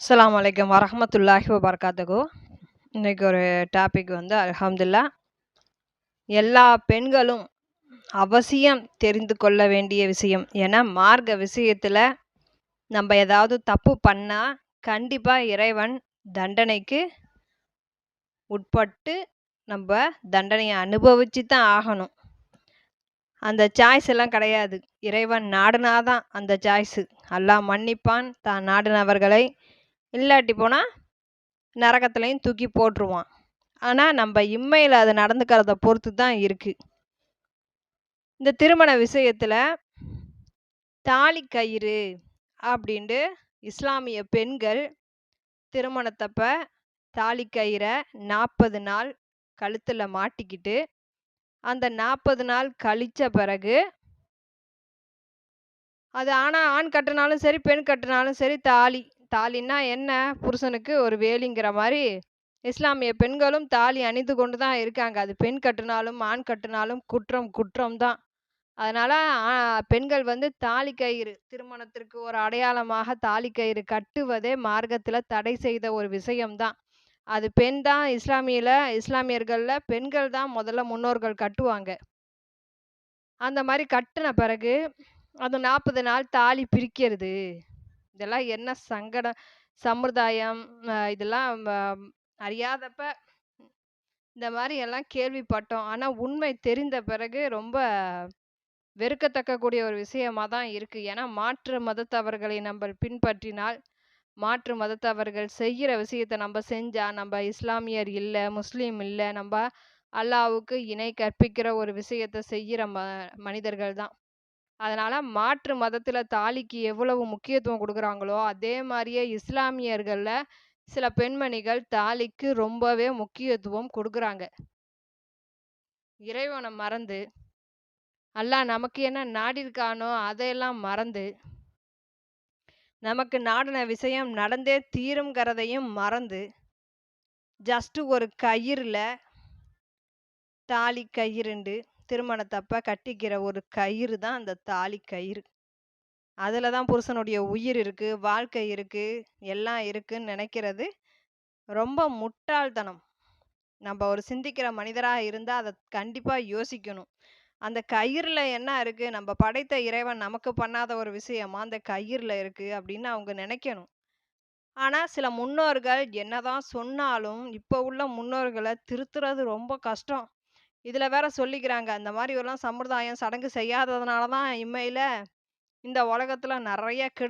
அஸ்லாம் வலைக்கம் வரமத்துல்லாஹி வபர்காத்துக்கோ இன்னைக்கு ஒரு டாபிக் வந்து அலமதுல்லா எல்லா பெண்களும் அவசியம் தெரிந்து கொள்ள வேண்டிய விஷயம். ஏன்னா, மார்க்க விஷயத்தில் நம்ம ஏதாவது தப்பு பண்ணால் கண்டிப்பாக இறைவன் தண்டனைக்கு உட்பட்டு நம்ம தண்டனையை அனுபவிச்சு தான் ஆகணும். அந்த சாய்ஸ் எல்லாம் கிடையாது. இறைவன் நாடினாதான் அந்த சாய்ஸு. அல்லாஹ் மன்னிப்பான் தான் நாடினவர்களை. இல்லாட்டி போனால் நரகத்துலேயும் தூக்கி போட்டுருவான். ஆனால் நம்ம இம்மையில் அது நடந்துக்கிறத பொறுத்து தான் இருக்குது இந்த திருமண விஷயத்தில் தாலி கயிறு அப்படின்ட்டு இஸ்லாமிய பெண்கள் திருமணத்தப்ப தாலி கயிறை நாற்பது நாள் கழுத்தில் மாட்டிக்கிட்டு, அந்த 40 நாள் கழிச்ச பிறகு அது ஆனால் ஆண் கட்டினாலும் சரி, பெண் கட்டினாலும் சரி தாலி. தாலின்னா என்ன? புருஷனுக்கு ஒரு வேலிங்கிற மாதிரி இஸ்லாமிய பெண்களும் தாலி அணிந்து கொண்டு தான் இருக்காங்க. அது பெண் கட்டினாலும் ஆண் கட்டினாலும் குற்றம் குற்றம் தான். அதனால பெண்கள் வந்து தாலி கயிறு திருமணத்திற்கு ஒரு அடையாளமாக தாலி கயிறு கட்டுவதே மார்க்கத்தில் தடை செய்த ஒரு விஷயம் தான். அது பெண் தான் இஸ்லாமியில் இஸ்லாமியர்களில் பெண்கள் தான் முதல்ல முன்னோர்கள் கட்டுவாங்க. அந்த மாதிரி கட்டின பிறகு, அந்த 40 நாள் தாலி பிரிக்கிறது. இதெல்லாம் என்ன சங்கடம் சம்பிரதாயம் இதெல்லாம் அறியாதப்ப இந்த மாதிரி எல்லாம் கேள்விப்பட்டோம். ஆனா, உண்மை தெரிந்த பிறகு ரொம்ப வெறுக்கத்தக்கக்கூடிய ஒரு விஷயமா தான் இருக்கு. ஏன்னா, மாற்று மதத்தவர்களை நம்ம பின்பற்றினால், மாற்று மதத்தவர்கள் செய்கிற விஷயத்த நம்ம செஞ்சா, நம்ம இஸ்லாமியர் இல்ல, முஸ்லீம் இல்ல, நம்ம அல்லாவுக்கு இணை கற்பிக்கிற ஒரு விஷயத்த செய்யிற ம மனிதர்கள் தான். அதனால் மாற்று மதத்தில் தாலிக்கு எவ்வளவு முக்கியத்துவம் கொடுக்குறாங்களோ அதே மாதிரியே இஸ்லாமியர்களில் சில பெண்மணிகள் தாலிக்கு ரொம்பவே முக்கியத்துவம் கொடுக்குறாங்க. இறைவனை மறந்து, அல்லாஹ் நமக்கு என்ன நாடியிருக்கானோ, அதையெல்லாம் மறந்து நமக்கு நாடின விஷயம் நடந்தே தீரும்ங்கிறதையும் மறந்து, ஜஸ்ட்டு ஒரு கயிறில் தாலி கயிறுண்டு திருமணத்தப்ப கட்டிக்கிற ஒரு கயிறு தான் அந்த தாலி கயிறு. அதில் தான் புருஷனுடைய உயிர் இருக்குது வாழ்க்கை இருக்குது எல்லாம் இருக்குன்னு நினைக்கிறது ரொம்ப முட்டாள்தனம். நம்ம ஒரு சிந்திக்கிற மனிதராக இருந்தால் அதை கண்டிப்பாக யோசிக்கணும். அந்த கயிறில் என்ன இருக்குது நம்ம படைத்த இறைவன் நமக்கு பண்ணாத ஒரு விஷயமா அந்த கயிறில் இருக்குது அப்படின்னு அவங்க நினைக்கணும் ஆனால் சில முன்னோர்கள் என்னதான் சொன்னாலும், இப்போ உள்ள முன்னோர்களை திருத்துறது ரொம்ப கஷ்டம். இதுல வேற சொல்லிக்கிறாங்க, இந்த மாதிரி எல்லாம் சம்பிரதாயம், சடங்கு செய்யாததுனால தான் இம்மையில் இந்த உலகத்துல நிறைய கெடு